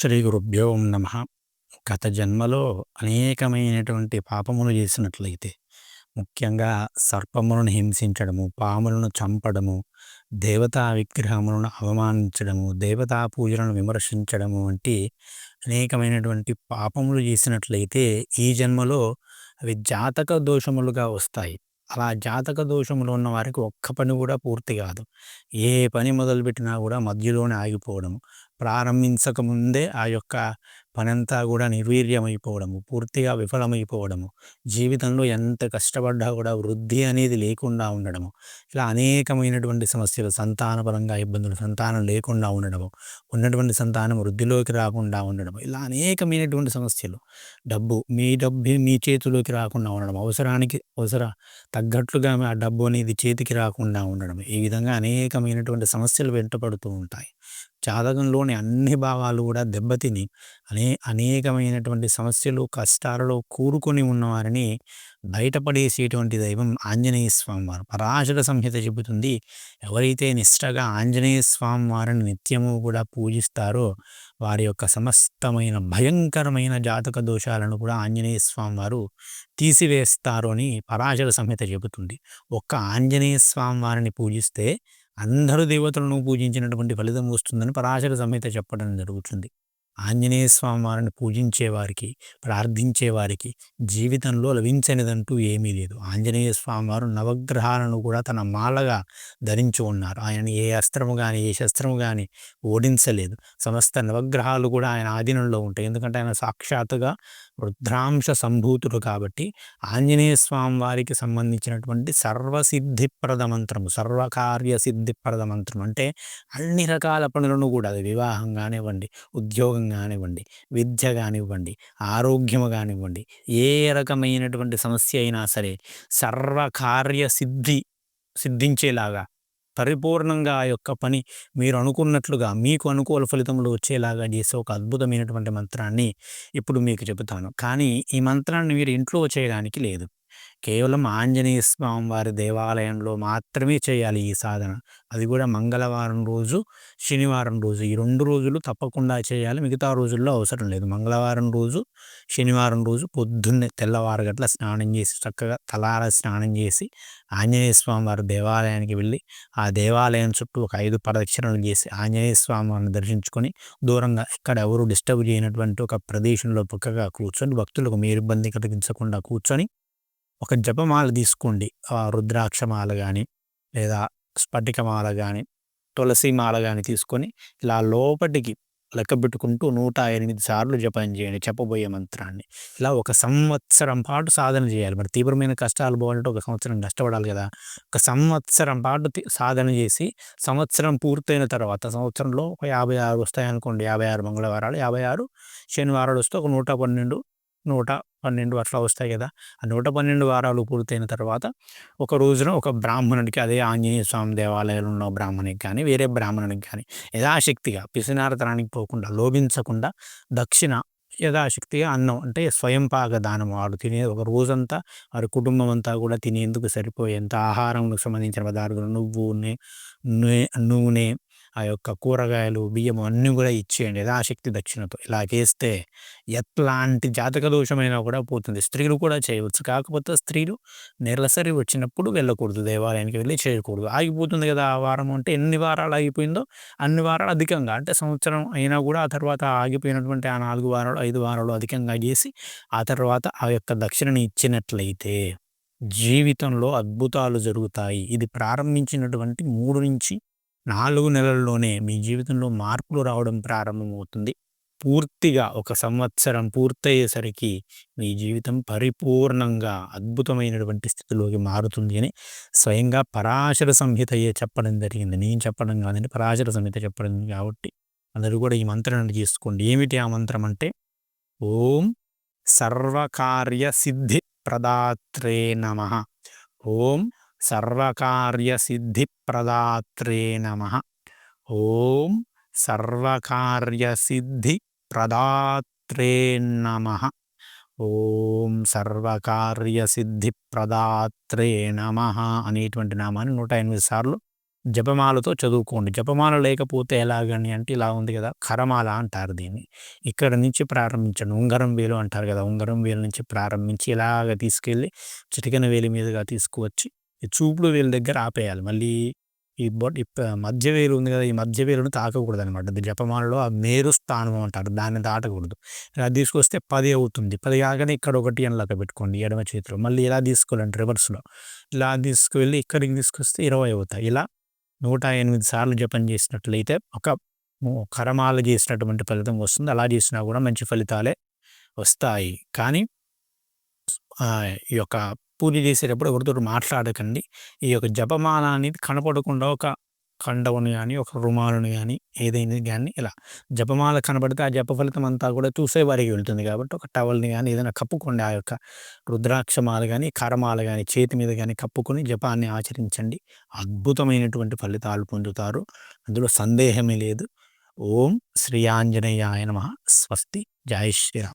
శ్రీ గురుభ్యో నమ. గత జన్మలో అనేకమైనటువంటి పాపములు చేసినట్లయితే ముఖ్యంగా సర్పములను హింసించడము పాములను చంపడము దేవతా విగ్రహములను అవమానించడము దేవతా పూజలను విమర్శించడము వంటి అనేకమైనటువంటి పాపములు చేసినట్లయితే ఈ జన్మలో అవి జాతక దోషములుగా వస్తాయి. అలా జాతక దోషములు ఉన్న వారికి ఒక్క పని కూడా పూర్తి కాదు. ఏ పని మొదలుపెట్టినా కూడా మధ్యలోనే ఆగిపోవడము. ప్రారంభించక ముందే ఆ యొక్క పనంతా కూడా నిర్వీర్యమైపోవడము పూర్తిగా విఫలమైపోవడము జీవితంలో ఎంత కష్టపడ్డా కూడా వృద్ధి అనేది లేకుండా ఉండడము ఇలా అనేకమైనటువంటి సమస్యలు సంతానపరంగా ఇబ్బందులు సంతానం లేకుండా ఉండడము ఉన్నటువంటి సంతానం వృద్ధిలోకి రాకుండా ఉండడం ఇలా అనేకమైనటువంటి సమస్యలు. డబ్బు మీ డబ్బు మీ చేతిలోకి రాకుండా ఉండడం అవసరానికి అవసర తగ్గట్లుగా ఆ డబ్బు అనేది చేతికి రాకుండా ఉండడం ఈ విధంగా అనేకమైనటువంటి సమస్యలు వెంటపడుతూ ఉంటాయి. జాతకంలోని అన్ని భావాలు కూడా దెబ్బతిని అనే అనేకమైనటువంటి సమస్యలు కష్టాలలో కూరుకొని ఉన్నవారిని బయటపడేసేటువంటి దైవం ఆంజనేయ స్వామి వారు పరాశర సంహిత చెబుతుంది ఎవరైతే నిష్టగా ఆంజనేయ స్వామి వారిని నిత్యము కూడా పూజిస్తారో వారి యొక్క సమస్తమైన భయంకరమైన జాతక దోషాలను కూడా ఆంజనేయ స్వామి వారు తీసివేస్తారు అని పరాశర సంహిత చెబుతుంది. ఒక్క ఆంజనేయ స్వామి వారిని పూజిస్తే అందరూ దేవతలను పూజించినటువంటి ఫలితం వస్తుందని పరాశర సంహిత చెప్పడం జరుగుతుంది. ఆంజనేయ స్వామి వారిని పూజించేవారికి ప్రార్థించేవారికి జీవితంలో లభించనిదంటూ ఏమీ లేదు. ఆంజనేయ స్వామి వారు నవగ్రహాలను కూడా తన మాలగా ధరించి ఉన్నారు. ఆయన ఏ అస్త్రము కానీ ఏ శస్త్రము కానీ ఓడించలేదు. సమస్త నవగ్రహాలు కూడా ఆయన ఆధీనంలో ఉంటాయి. ఎందుకంటే ఆయన సాక్షాత్తుగా వృద్ధాంశ సంభూతుడు కాబట్టి ఆంజనేయ స్వామి వారికి సంబంధించినటువంటి సర్వసిద్ధిప్రద మంత్రము సర్వకార్య సిద్ధిప్రద మంత్రం అంటే అన్ని రకాల పనులను కూడా అది వివాహం కానివ్వండి ఉద్యోగం కానివ్వండి విద్య కానివ్వండి ఆరోగ్యము కానివ్వండి ఏ రకమైనటువంటి సమస్య అయినా సరే సర్వకార్య సిద్ధి సిద్ధించేలాగా పరిపూర్ణంగా ఆ యొక్క పని మీరు అనుకున్నట్లుగా మీకు అనుకూల ఫలితములు వచ్చేలాగా చేసే ఒక అద్భుతమైనటువంటి మంత్రాన్ని ఇప్పుడు మీకు చెబుతాను. కానీ ఈ మంత్రాన్ని మీరు ఇంట్లో చేయడానికి లేదు. కేవలం ఆంజనేయ స్వామి వారి దేవాలయంలో మాత్రమే చేయాలి ఈ సాధన. అది కూడా మంగళవారం రోజు శనివారం రోజు. ఈ రెండు రోజులు తప్పకుండా చేయాలి. మిగతా రోజుల్లో అవసరం లేదు. మంగళవారం రోజు శనివారం రోజు పొద్దున్నే తెల్లవారగట్ల స్నానం చేసి చక్కగా తలార స్నానం చేసి ఆంజనేయ స్వామి వారి దేవాలయానికి వెళ్ళి ఆ దేవాలయం చుట్టూ ఒక ఐదు ప్రదక్షిణలు చేసి ఆంజనేయ స్వామి వారిని దర్శించుకొని దూరంగా ఇక్కడ ఎవరు డిస్టర్బ్ చేయనటువంటి ఒక ప్రదేశంలో పక్కగా కూర్చొని భక్తులకు మీరు ఇబ్బంది కలిగించకుండా కూర్చొని ఒక జపమాల తీసుకోండి. రుద్రాక్షమాల కానీ లేదా స్ఫటికమాల కానీ తులసిమాల కానీ తీసుకొని ఇలా లోపటికి లెక్క పెట్టుకుంటూ నూట ఎనిమిది సార్లు జపం చేయండి. చెప్పబోయే మంత్రాన్ని. ఇలా ఒక సంవత్సరం పాటు సాధన చేయాలి. మరి తీవ్రమైన కష్టాలు పోవాలంటే ఒక సంవత్సరం కష్టపడాలి కదా. ఒక సంవత్సరం పాటు సాధన చేసి సంవత్సరం పూర్తయిన తర్వాత సంవత్సరంలో ఒక యాభై ఆరు వస్తాయి అనుకోండి యాభై ఆరు మంగళవారాలు యాభై ఆరు శనివారాలు వస్తే ఒక నూట పన్నెండు నూట పన్నెండు అట్లా వస్తాయి కదా! ఆ నూట పన్నెండు వారాలు పూర్తయిన తర్వాత ఒక రోజున ఒక బ్రాహ్మణుడికి అదే ఆంజనేయ స్వామి దేవాలయంలో ఉన్న బ్రాహ్మణుడికి కానీ వేరే బ్రాహ్మణునికి కానీ యథాశక్తిగా పిసినారతనానికి పోకుండా లోభించకుండా దక్షిణ యథాశక్తిగా అన్నం అంటే స్వయం పాక దానం వాడు తినే ఒక రోజంతా వారి కుటుంబం అంతా కూడా తినేందుకు సరిపోయేంత ఆహారంకు సంబంధించిన పదార్థాలు నువ్వు నూనె ఆ యొక్క కూరగాయలు బియ్యం అన్నీ కూడా ఇచ్చేయండి. యథాశక్తి దక్షిణతో ఇలా చేస్తే ఎట్లాంటి జాతక దోషమైనా కూడా పోతుంది. స్త్రీలు కూడా చేయవచ్చు. కాకపోతే స్త్రీలు నెలసరి వచ్చినప్పుడు వెళ్ళకూడదు. దేవాలయానికి వెళ్ళి చేయకూడదు. ఆగిపోతుంది కదా ఆ వారం అంటే ఎన్ని వారాలు ఆగిపోయిందో అన్ని వారాలు అధికంగా అంటే సంవత్సరం అయినా కూడా ఆ తర్వాత ఆగిపోయినటువంటి ఆ నాలుగు వారాలు ఐదు వారాలు అధికంగా చేసి ఆ తర్వాత ఆ యొక్క దక్షిణని ఇచ్చినట్లయితే జీవితంలో అద్భుతాలు జరుగుతాయి. ఇది ప్రారంభించినటువంటి మూడు నుంచి నాలుగు నెలల్లోనే మీ జీవితంలో మార్పులు రావడం ప్రారంభమవుతుంది. పూర్తిగా ఒక సంవత్సరం పూర్తయ్యేసరికి మీ జీవితం పరిపూర్ణంగా అద్భుతమైనటువంటి స్థితిలోకి మారుతుంది అని స్వయంగా పరాశర సంహిత చెప్పడం జరిగింది? నేను చెప్పడం కాదండి పరాశర సంహిత చెప్పడం కాబట్టి అందరూ కూడా ఈ మంత్రాన్ని చేసుకోండి ఏమిటి ఆ మంత్రం అంటే ఓం సర్వకార్య సిద్ధి ప్రదాత్రే నమ. ఓం సర్వకార్యసిద్ధిప్రదాత్రే నమ. ఓం సర్వకార్యసిద్ధిప్రదాత్రే నమ. ఓం సర్వకార్యసిద్ధిప్రదాత్రే నమ అనేటువంటి నామాన్ని నూట ఎనిమిది సార్లు జపమాలతో చదువుకోండి. జపమాల లేకపోతే ఎలాగని అంటే ఇలా ఉంది కదా కరమాల అంటారు దీన్ని. ఇక్కడ నుంచి ప్రారంభించండి. ఉంగరం వేలు అంటారు కదా ఉంగరం వేలు నుంచి ప్రారంభించి ఇలాగ తీసుకెళ్ళి చిటికెన వేలి మీదుగా తీసుకువచ్చి ఈ చూపుడు వేలు దగ్గర ఆపేయాలి. మళ్ళీ ఈ బొట్ మధ్య వేలు ఉంది కదా! ఈ మధ్య వేలును తాకకూడదు అనమాట జపమాలలో ఆ మేరు స్థానం అంటారు. దాన్ని దాటకూడదు. ఇలా తీసుకొస్తే పది అవుతుంది. పది కాగానే ఇక్కడ ఒకటి అని లెక్క పెట్టుకోండి. ఎడమ చేతిలో. మళ్ళీ ఇలా తీసుకోవాలండి రివర్స్లో. ఇలా తీసుకువెళ్ళి ఇక్కడికి తీసుకొస్తే ఇరవై అవుతాయి. ఇలా నూట ఎనిమిది సార్లు జపం చేసినట్లయితే ఒక కరమాలు కరమాల చేసినటువంటి ఫలితం వస్తుంది. అలా చేసినా కూడా మంచి ఫలితాలే వస్తాయి. కానీ ఈ యొక్క పూజ చేసేటప్పుడు ఎవరితో మాట్లాడకండి. ఈ యొక్క జపమాల అనేది కనపడకుండా ఒక కండవును కానీ ఒక రుమాలను కానీ ఏదైనా కానీ ఇలా జపమాల కనబడితే ఆ జప ఫలితం అంతా కూడా చూసే వారికి వెళ్తుంది కాబట్టి ఒక టవల్ని కానీ ఏదైనా కప్పుకోండి. ఆ యొక్క రుద్రాక్షమాల కానీ కరమాల కానీ చేతి మీద కానీ కప్పుకొని జపాన్ని ఆచరించండి. అద్భుతమైనటువంటి ఫలితాలు పొందుతారు. అందులో సందేహమే లేదు. ఓం శ్రీ ఆంజనేయాయ నమ. స్వస్తి. జై శ్రీరామ్.